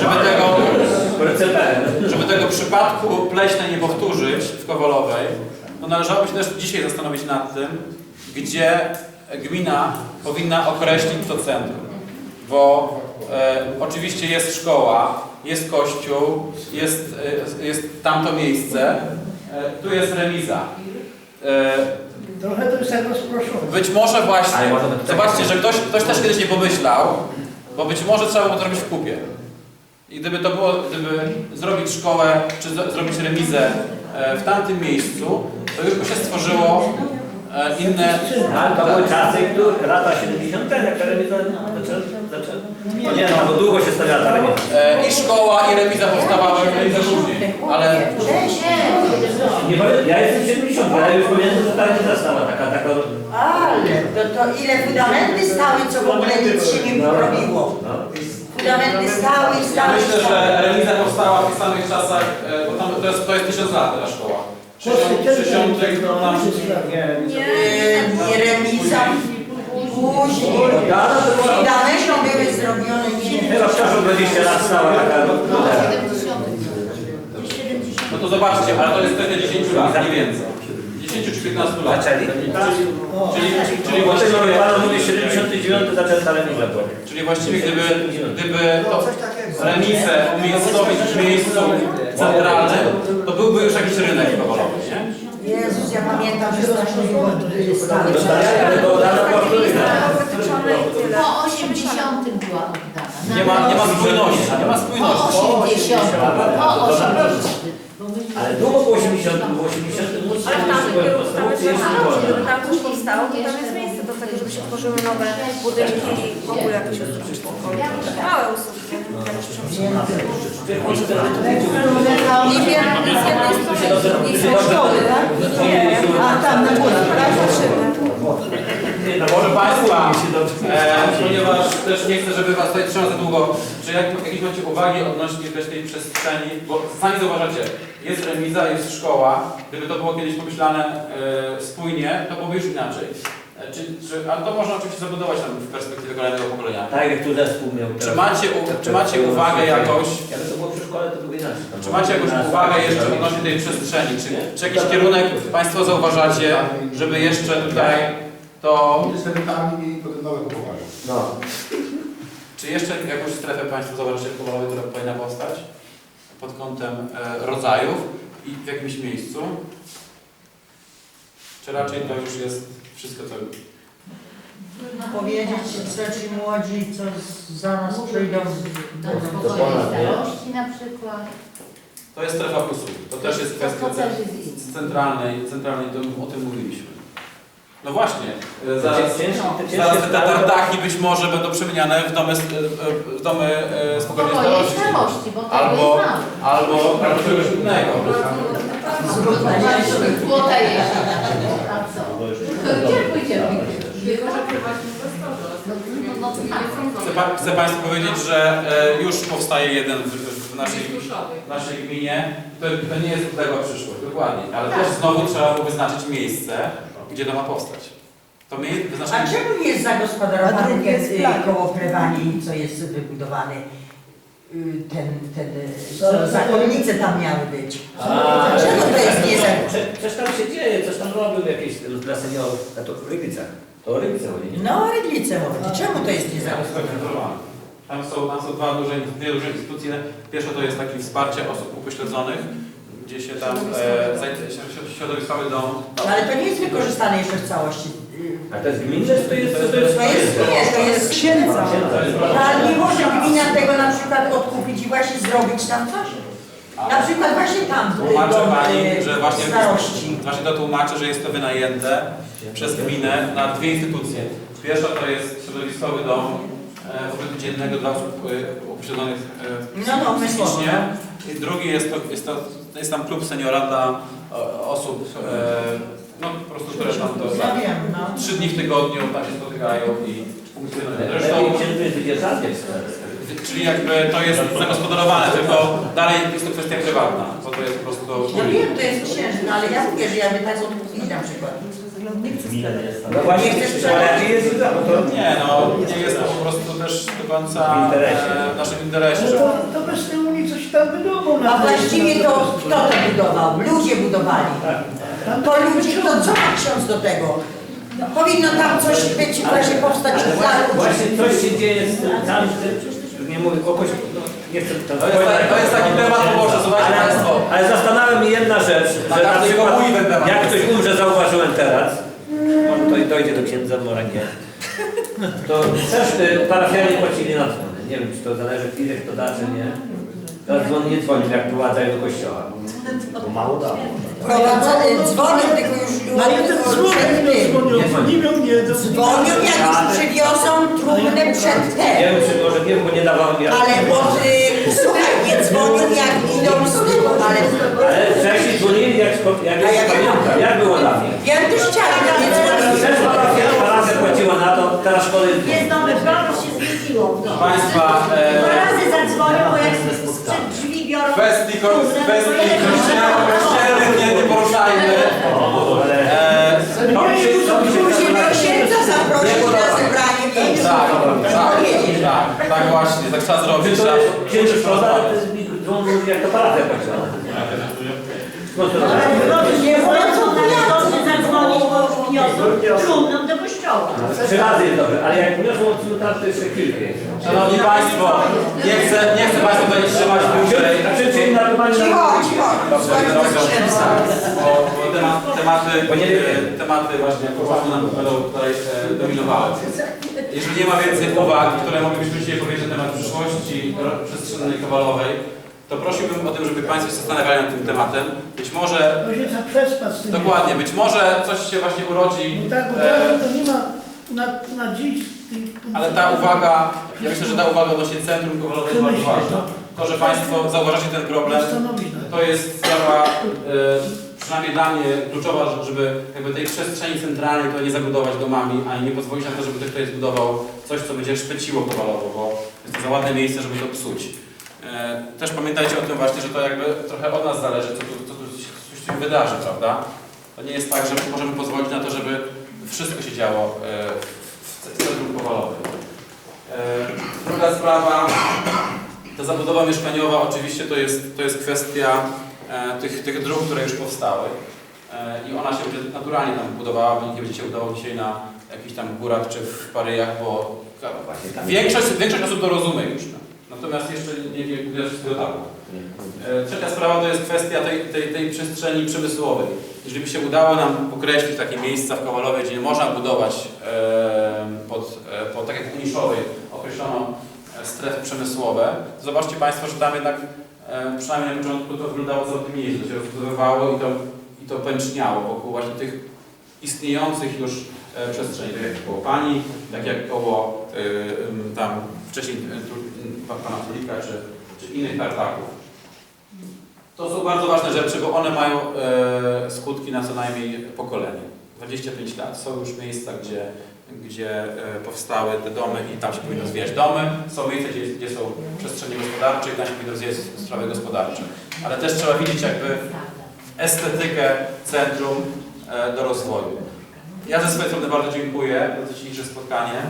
żeby tego, żeby tego przypadku pleśnej nie powtórzyć w Kowalowej, to należałoby się też dzisiaj zastanowić nad tym, gdzie gmina powinna określić to centrum. Bo e, oczywiście jest szkoła, jest kościół, jest, e, jest tamto miejsce, e, tu jest remiza. E, Trochę to jest rozproszone. być może właśnie, zobaczcie, że ktoś, ktoś też kiedyś nie pomyślał, bo być może trzeba było to robić w kupie. I gdyby to było, gdyby zrobić szkołę, czy z- zrobić remizę e, w tamtym miejscu, to już by się stworzyło e, inne... Ale to były czasy, które lata 70. jak telewizja zaczęła. zaczęła. No nie, no bo długo się stawiała telewizja. E, I szkoła, i remiza powstawały remiza później. Ale Nie ja jestem 70, ale już pamiętam, że ta telewizja stała taka, taka... Ale to, to ile fundamenty stały, co w ogóle nic się nie robiło. No. Fundamenty stały, ja stały, myślę, że remiza powstała w tych samych czasach, e, bo tam, to, jest, to jest tysiąc lat ta szkoła. 60, 60 no tam... Nie, nie. Nie remiza. Później. Fundamenty były zrobione nie Chyba w czasu 20 lat stała taka... No to zobaczcie, ale to jest kwestia 10 lat, nie więcej. 10 czy 15 lat. Zaczęli? Czyli, czyli, Potem właściwie, pan mówi 79 zaczęła telewizja. czyli właściwie gdyby, gdyby to remizę umiejscowić w miejscu centralnym, to byłby już jakiś rynek kowalowy, nie? Jezus, ja pamiętam, że strasznie. To dano po których? Po 80 była oddana. Nie ma, nie ma spójności, nie ma Po spójności. 80. Po 80. Ale długo po 80, po 80 móc Ale tam szkoły dopiero podstawowej jest tam, wyborne. żeby tam coś powstało, to tam jest miejsce do tego, żeby się tworzyły nowe budynki i w ogóle jakieś usługi. Małe usługi, I z jednej strony, drugiej są szkoły, tak? A tam na górze, tak? No, Proszę Państwa, e, ponieważ też nie chcę, żeby Was tutaj trzymać za długo, czy jak, jakieś macie uwagi odnośnie też tej przestrzeni, bo sami zauważacie, jest remiza, jest szkoła, gdyby to było kiedyś pomyślane e, spójnie, to byłoby już inaczej. E, czy, czy, ale to można oczywiście zabudować tam w perspektywie kolejnego pokolenia. Tak jak tu zespół miał. Czy macie, u, czy macie uwagę jakoś, Jak to było przy szkole, to było inaczej. czy macie jakąś uwagę jeszcze odnośnie tej przestrzeni? Czy, czy jakiś kierunek Państwo zauważacie, żeby jeszcze tutaj to Z elementami i potem nowe kupowanie. No. Czy jeszcze jakąś strefę Państwo zobaczycie w Kowalowej, która powinna powstać pod kątem e, rodzajów i w jakimś miejscu? Czy raczej to już jest wszystko, co... Powiedzieć, co ci młodzi, co z- za nas przyjdą. Do spokojnej starości na przykład. To jest strefa usług. To też jest To, kwestia to też jest istotne. centralnej, centralnej to, o tym mówiliśmy. No właśnie, zaraz, te tartaki być może będą przemieniane w domy, e, w domy e, spokojnej starości. starości, bo tego Albo, mało. albo, albo czegoś innego. Złota jeździ. A co? Że prywatni inwestorzy. No, no, no, tak. Chcę, pa, chcę Państwu powiedzieć, że e, już powstaje jeden w, w, naszej, w naszej gminie. To, to nie jest odległa przyszłość, dokładnie. Ale też znowu trzeba było wyznaczyć miejsce, gdzie to ma powstać. To my A czemu nie jest A zagospodarowany drugi ten jest y, plan. koło plebanii, co jest wybudowany? Y, Ten, ten, y, Co- co zakonnice tam miały być. A, Czemu to jest nie. Prze- Coś tam się dzieje, coś tam robił jakieś dla seniorów. A to w Rybicach. To o Rybicach chodzi. nie? No, Ryglice chodzi. Czemu to jest nie. Tam są, tam są dwa duże, dwie duże instytucje. Pierwsza to jest takie wsparcie osób upośledzonych, gdzie się tam e, zaj- środowiskowy dom. Ale to nie jest wykorzystane jeszcze w całości. A to jest gminne, czy to jest... To jest, To jest, nie, to jest Księdza. Ale nie może gmina tego na przykład odkupić i właśnie zrobić tam coś? Na przykład właśnie tam, y, Tłumaczę dom, Pani, y, że właśnie, starości. właśnie to tłumaczę, że jest to wynajęte przez gminę na dwie instytucje. Pierwsza to jest środowiskowy dom e, dziennego dla osób e, upośledzonych e, No, no, psychicznie. I drugi jest, to, jest, to, jest tam klub seniora dla e, osób, e, no po prostu, które tam to Ja no. trzy dni w tygodniu tam się spotykają i funkcjonują. Zresztą, czyli jakby to jest zagospodarowane, tylko dalej jest to kwestia prywatna, bo to jest po prostu Ja wiem, to jest księżny, no ale ja mówię, że jakby tak odkupili na przykład. nie chcę sprzedać. No właśnie, ale jaki jest to Nie, no nie jest to po prostu też do końca W e, w naszym interesie, No to, to coś tam wydobą A właściwie to kto to budował? Ludzie budowali. To ludzie, to co ma ksiądz do tego? Powinno tam coś być, właśnie powstać dla właśnie, ludzi. właśnie coś się dzieje z tym tam, że nie mówię o kości, no, nie chcę To jest, tak- to jest taki temat, bo Boże, słuchajcie ale, Państwo. ale zastanawia mnie jedna rzecz, że na każdy przykład, komuj ten temat. jak ktoś umrze, zauważyłem teraz, może to i dojdzie do księdza, może nie, to też y, parafianie płacili na dzwony. Nie wiem, czy to zależy, ile kto da, czy nie. Teraz dzwon nie dzwonił, jak prowadzają do kościoła. Bo mało dało. Prowadza, dzwonią tylko już Ale ten dzwonią, przed tym. dzwonią, dzwonią, nie, Dzwonią jak już przywiozą trumnę przed Nie tem. wiem, czy może nie, bo nie dawałem ja. Ale y, słuchaj, nie dzwonią jak idą z tym, ale Ale wcześniej dzwonili, jak, jak, jak jak- pamiętam, jak było dla mnie. ja też chciałam, nie dzwonić. Też parafia, parafia płaciła na to, teraz szkoły Jest nowy program się zmieniło. Proszę Państwa, Dwa e, razy zadzwonią, bo jak sprzed drzwi biorą... kwestii, kwestii kościelnych kościelnych nie, nie poruszajmy. Ale E, Musimy księdza zaprosić na zebranie miejsc. tak, tak, Powiedzieć. tak, tak właśnie, tak trzeba zrobić. Trzeba, jest księży szkoda, ale to jest jak to parafia. Skąd to robię? Nie wniosą trumną do kościoła. Trzy razy jest dobre, ale jak wniosło od cmentarza, to jeszcze kilka jest. Szanowni Państwo, nie chcę, nie chcę Państwa tutaj trzymać dłużej. Czyli na pytanie... Cicho, cicho. Dobrze, księdza. bo, bo temat, tematy, nie e, tematy właśnie poważne nam będą tutaj e, dominowały. Jeżeli nie ma więcej uwag, które moglibyśmy dzisiaj powiedzieć na temat przyszłości ro- przestrzennej kowalowej, to prosiłbym o tym, żeby Państwo się zastanawiali nad tym tematem. Być może, się trzeba przespać z tym. dokładnie, być może coś się właśnie urodzi. Bo tak, bo e, to nie ma na, na dziś. tych- Ale ta uwaga, ja myślę, że ta uwaga odnośnie centrum kowalowe jest bardzo ważna. To, że Państwo zauważacie ten problem, to jest sprawa, e, przynajmniej dla mnie, kluczowa, że- żeby jakby tej przestrzeni centralnej to nie zabudować domami, ani nie pozwolić na to, żeby ktoś tutaj zbudował coś, co będzie szpeciło kowalowo, bo jest to za ładne miejsce, żeby to psuć. E, Też pamiętajcie o tym właśnie, że to jakby trochę od nas zależy, co tu, co tu się coś tu wydarzy, prawda? To nie jest tak, że możemy pozwolić na to, żeby wszystko się działo e, w centrum kowalowym. E, Druga sprawa, ta zabudowa mieszkaniowa oczywiście to jest, to jest kwestia tych, tych dróg, które już powstały i ona się będzie naturalnie tam budowała, bo nikt nie będzie się udawał dzisiaj na jakichś tam górach czy w Paryjach, bo większość, większość osób to rozumie już. Natomiast jeszcze nie nie widać wszystkiego Trzecia sprawa to jest kwestia tej, tej, tej przestrzeni przemysłowej. Jeżeli by się udało nam określić takie miejsca w Kowalowej, gdzie nie można budować e, pod, e, pod tak jak w Niszowej określono e, strefy przemysłowe, zobaczcie Państwo, że tam jednak przynajmniej na początku to wyglądało miejscu, to się rozbudowywało i to, i to pęczniało wokół właśnie tych istniejących już przestrzeni, tak jak koło Pani, tak jak koło tam wcześniej Pana Królika czy, czy innych tartaków. To są bardzo ważne rzeczy, bo one mają e, skutki na co najmniej pokolenie. 25 lat. Są już miejsca, gdzie, gdzie e, powstały te domy i tam się powinno zwijać domy. Są miejsca, gdzie, gdzie są przestrzenie gospodarcze i tam się powinno zwijać sprawy gospodarcze. Ale też trzeba widzieć jakby estetykę centrum e, do rozwoju. Ja ze swojej strony bardzo dziękuję za dzisiejsze spotkanie.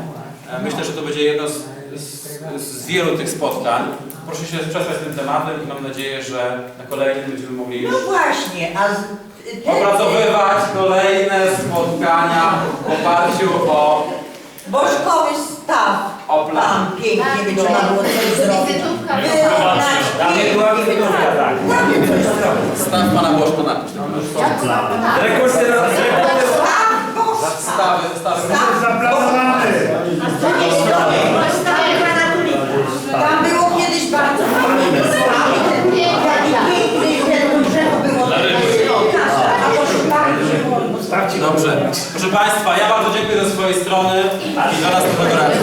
E, Myślę, że to będzie jedno z, z, z wielu tych spotkań. Proszę się przesłać tym tematem i mam nadzieję, że na kolejnym będziemy mogli już No właśnie, a z- te, opracowywać kolejne spotkania w oparciu o, bożkowy staw o plan. tam pięknie by trzeba było coś zrobić. Wyrównać Dla mnie była pięknie by wizytówka, tak. Tam by coś zrobić. Staw Pana Bożko napisz. Rekonstrukcja. Staw, boż, Stawy, stawy. Tam było kiedyś bardzo fajnie. Jaki piękny ten drzewo było. A może tak nie było. Dobrze. Proszę Państwa,